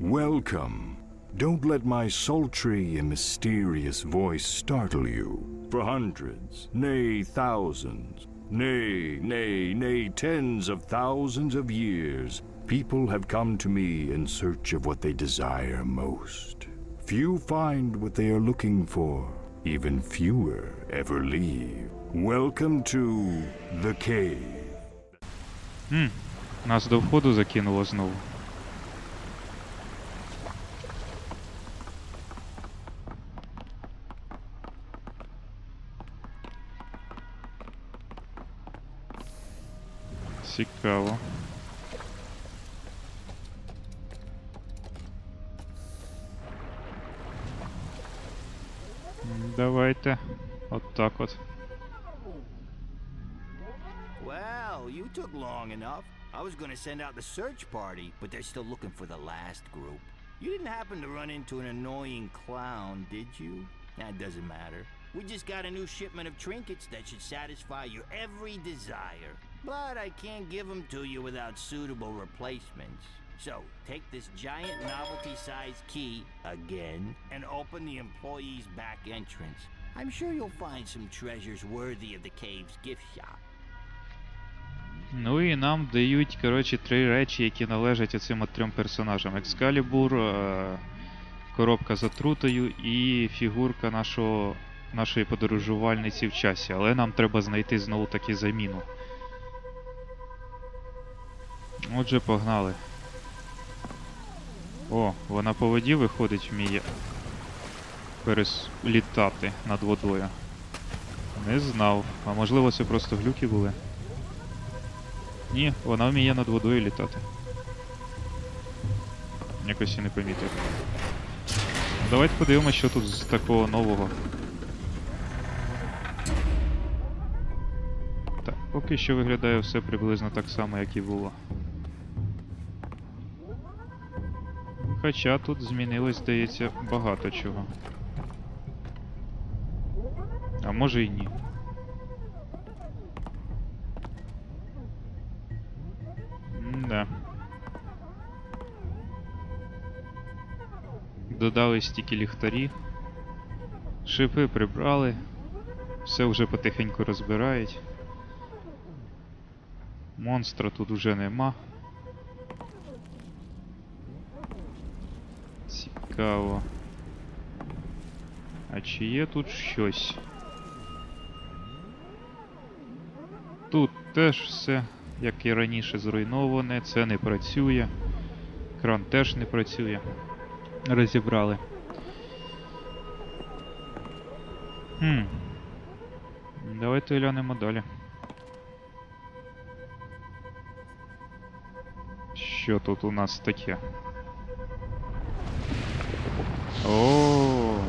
Welcome. Don't let my sultry and mysterious voice startle you. For hundreds, nay, thousands, nay, nay, nay, tens of thousands of years, people have come to me in search of what they desire most. Few find what they are looking for, even fewer ever leave. Welcome to the cave. Хм, нас до входу закинуло знову. Цікаво. М, Давайте. От так от. Well, you took long enough. I was going to send out the search party, but they're still looking for the last group. You didn't happen to run into an annoying clown, did you? That doesn't matter. We just got a new shipment of trinkets that should satisfy your every desire. But I can't give them to you without suitable replacements. So, take this giant novelty-sized key, again, and open the employee's back entrance. I'm sure you'll find some treasures worthy of the cave's gift shop. Ну і нам дають, коротше, три речі, які належать оцим от трьом персонажам: Екскалібур, е- коробка з отрутою і фігурка нашого, нашої подорожувальниці в часі. Але нам треба знайти знову таки заміну. Отже, погнали. О, вона по воді виходить, вміє перелітати над водою. Не знав. А можливо це просто глюки були. Ні, вона вміє над водою літати. Якось і не помітив. Давайте подивимося, що тут з такого нового. Поки що виглядає все приблизно так само, як і було. Хоча тут змінилось, здається, багато чого. А може і ні. Да. Додали стільки ліхтарі. Шипи прибрали. Все вже потихеньку розбирають. Монстра тут уже нема. Цікаво. А чи є тут щось? Тут теж все, як і раніше, зруйноване, це не працює. Кран теж не працює. Розібрали. Хм. Давайте глянемо далі. Що тут у нас таке? О.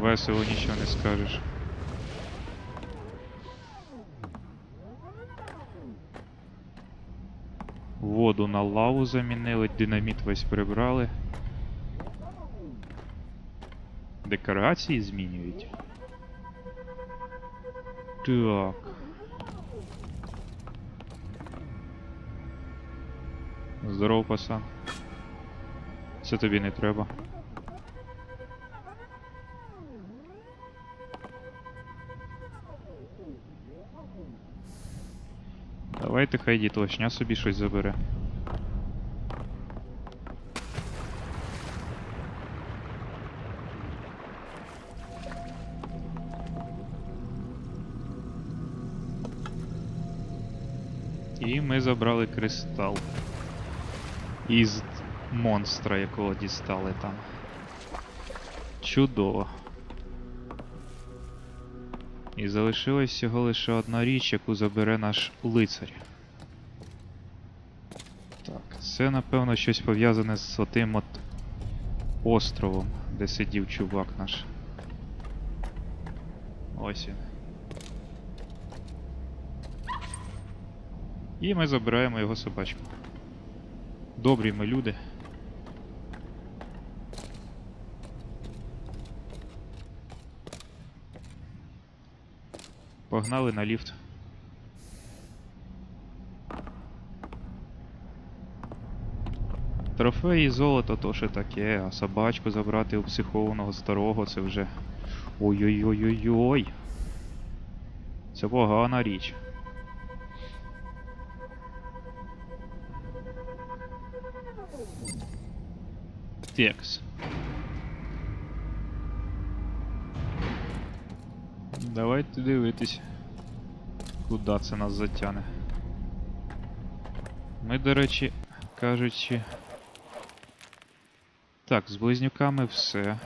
Весело нічого не скажеш. Воду на лаву замінили, динаміт весь прибрали. Декорації змінюють. Так. Здоров, пасан. Це тобі не треба. Давайте хай дітлашня собі щось забере. Ми забрали кристал. Із монстра, якого дістали там. Чудово. І залишилась всього лише одна річ, яку забере наш лицар. Так, це напевно щось пов'язане з отим от островом, де сидів чувак наш. Ось він. І ми забираємо його собачку. Добрі ми люди. Погнали на ліфт. Трофеї золото то ще таке, а собачку забрати у психованого старого це вже. Ой-ой-ой-ой-ой. Це погана річ. Текс. Давайте дивитись, куди це нас затягне. Ми, до речі, кажучи. Так, з близнюками все.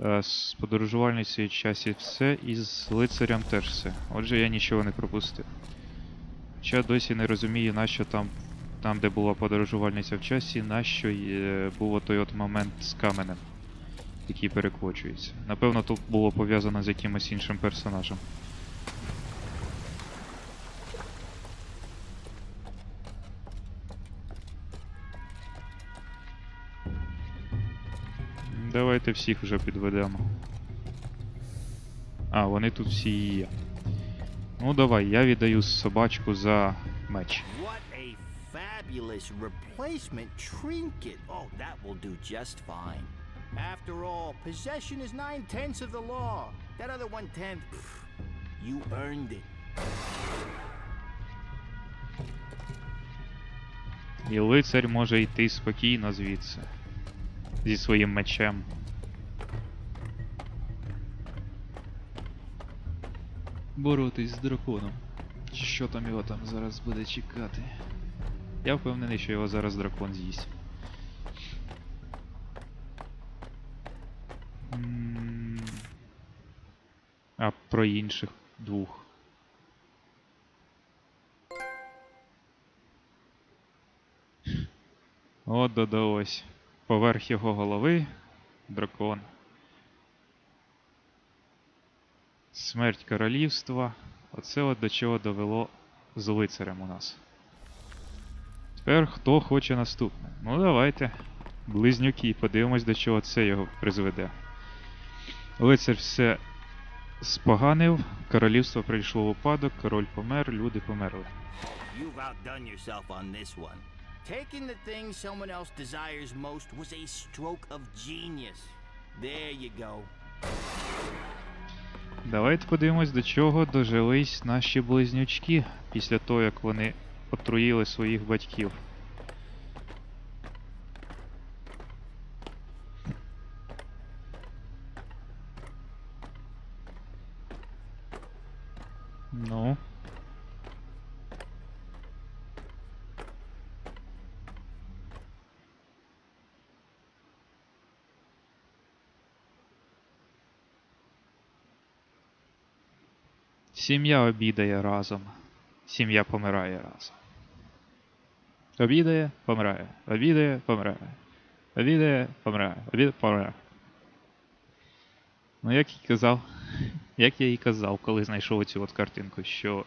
Е, З подорожувальницею часі все, і з лицарем теж все. Отже, я нічого не пропустив. Хоча досі не розумію, нащо там, там де була подорожувальниця в часі, нащо е, був той от момент з каменем, який перекочується. Напевно, тут було пов'язано з якимось іншим персонажем. Давайте всіх вже підведемо. А, вони тут всі є. Ну давай, я віддаю собачку за меч. What a fabulous replacement trinket. Oh, that will do just fine. After all, possession is nine tenths of the law. That other one tenth, pff, you earned it. І лицар може йти спокійно звідси. Зі своїм мечем. Боротись з драконом. Чи що там його там зараз буде чекати? Я впевнений, що його зараз дракон з'їсть. А про інших двох. От додалось. Поверх його голови дракон. Смерть королівства. Оце от до чого довело з лицарем у нас. Тепер хто хоче наступне? Ну давайте. Близнюки, подивимось, до чого це його призведе. Лицар все споганив, королівство прийшло в упадок, король помер, люди померли. You've outdone yourself on this one. Taking the thing someone else desires most was a stroke of genius. There you go. Давайте подивимось, до чого дожились наші близнючки після того, як вони отруїли своїх батьків. Ну. Сім'я обідає разом. Сім'я помирає разом. Обідає, помирає. Обідає, помирає. Обідає, помирає. Обідає, помирає. Ну, як і казав, як я і казав, коли знайшов цю от картинку, що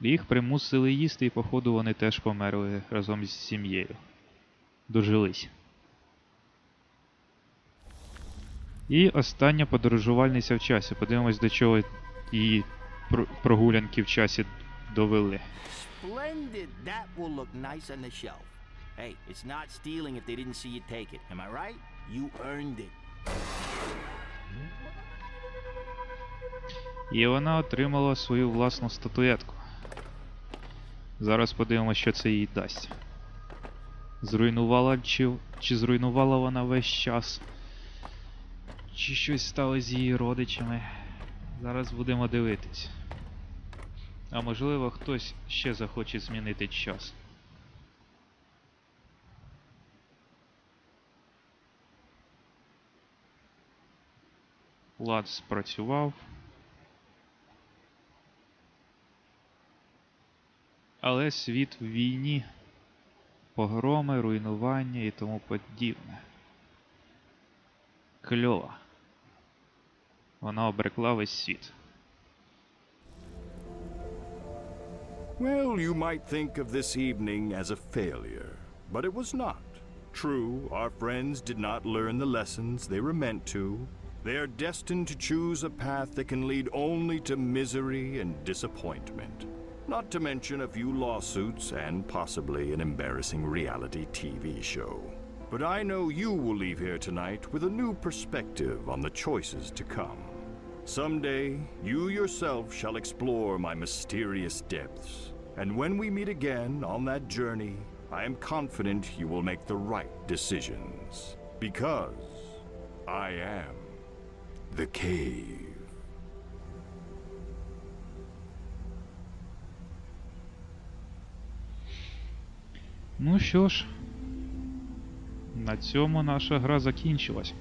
їх примусили їсти, і походу вони теж померли разом з сім'єю. Дожились. І остання подорожувальниця в часі. Подивимось, до чого її прогулянки в часі довели. Splendid. That will look nice on the shelf. Hey, it's not stealing if they didn't see you take it. Am I right? You earned it. І вона отримала свою власну статуетку. Зараз подивимося, що це їй дасть. Зруйнувала чи, чи зруйнувала вона весь час. Чи щось стало з її родичами. Зараз будемо дивитись. А можливо, хтось ще захоче змінити час. Лад спрацював. Але світ в війні, погроми, руйнування і тому подібне. Кльово. Вона обрекла весь світ. Well, you might think of this evening as a failure, but it was not. True, our friends did not learn the lessons they were meant to, They are destined to choose a path that can lead only to misery and disappointment. Not to mention a few lawsuits and possibly an embarrassing reality TV show. But I know you will leave here tonight with a new perspective on the choices to come. Someday, you yourself shall explore my mysterious depths. And when we meet again on that journey, I am confident you will make the right decisions. Because I am the cave. Ну що ж, на цьому наша гра закінчилась.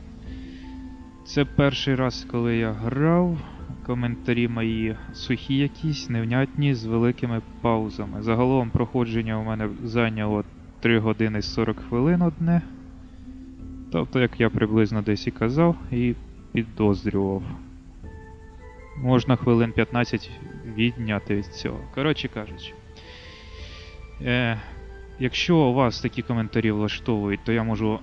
Це перший раз, коли я грав. Коментарі мої сухі якісь, невнятні, з великими паузами. Загалом проходження у мене зайняло 3 години 40 хвилин одне. Тобто, як я приблизно десь і казав, і підозрював. Можна хвилин 15 відняти від цього. Коротше кажучи. Е, Якщо у вас такі коментарі влаштовують, то я можу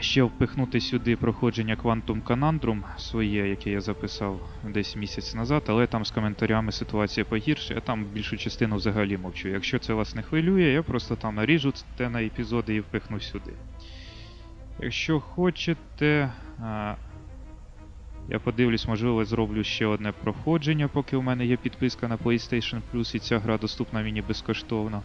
ще впихнути сюди проходження Quantum Conundrum своє, яке я записав десь місяць назад, але там з коментарями ситуація погірше, я там більшу частину взагалі мовчу. Якщо це вас не хвилює, я просто там наріжу те на епізоди і впихну сюди. Якщо хочете, я подивлюсь, можливо, зроблю ще одне проходження, поки у мене є підписка на PlayStation Plus і ця гра доступна мені безкоштовно.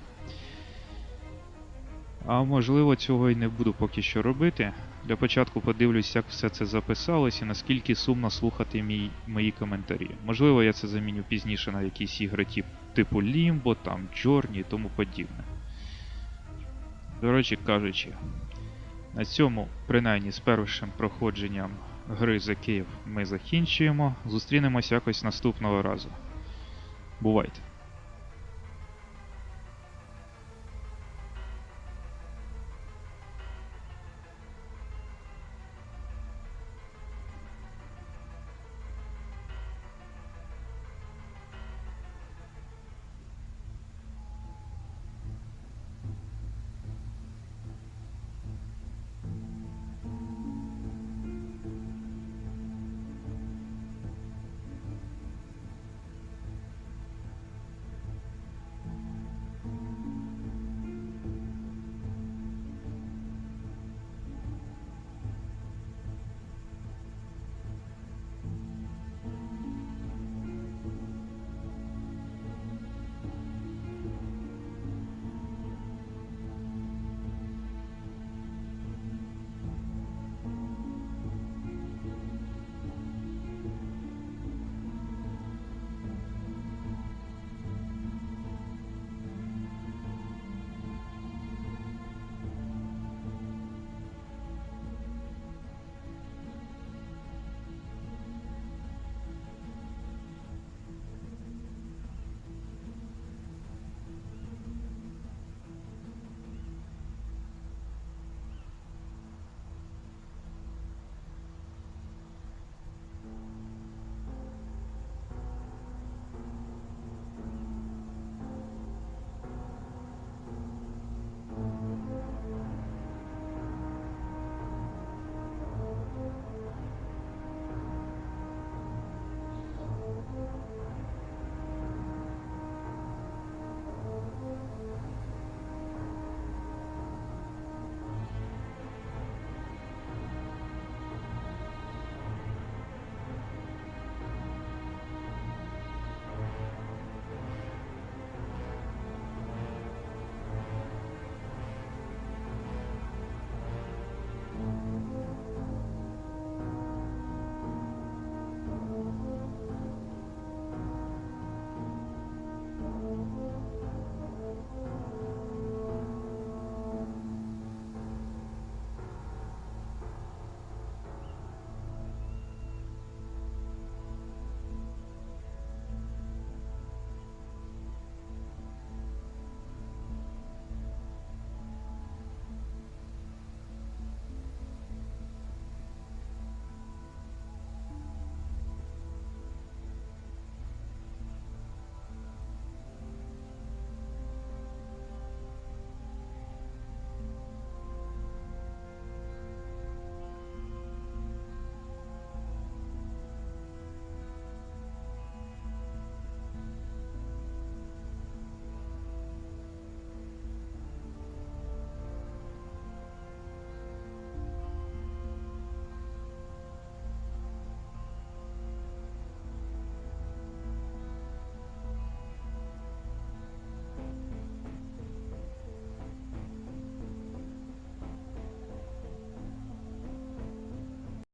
А можливо, цього і не буду поки що робити. Для початку подивлюсь, як все це записалось і наскільки сумно слухати мій, мої коментарі. Можливо, я це заміню пізніше на якісь ігри тип, типу Limbo, там, Journey і тому подібне. До речі кажучи, на цьому, принаймні з першим проходженням гри за Київ ми закінчуємо. Зустрінемось якось наступного разу. Бувайте!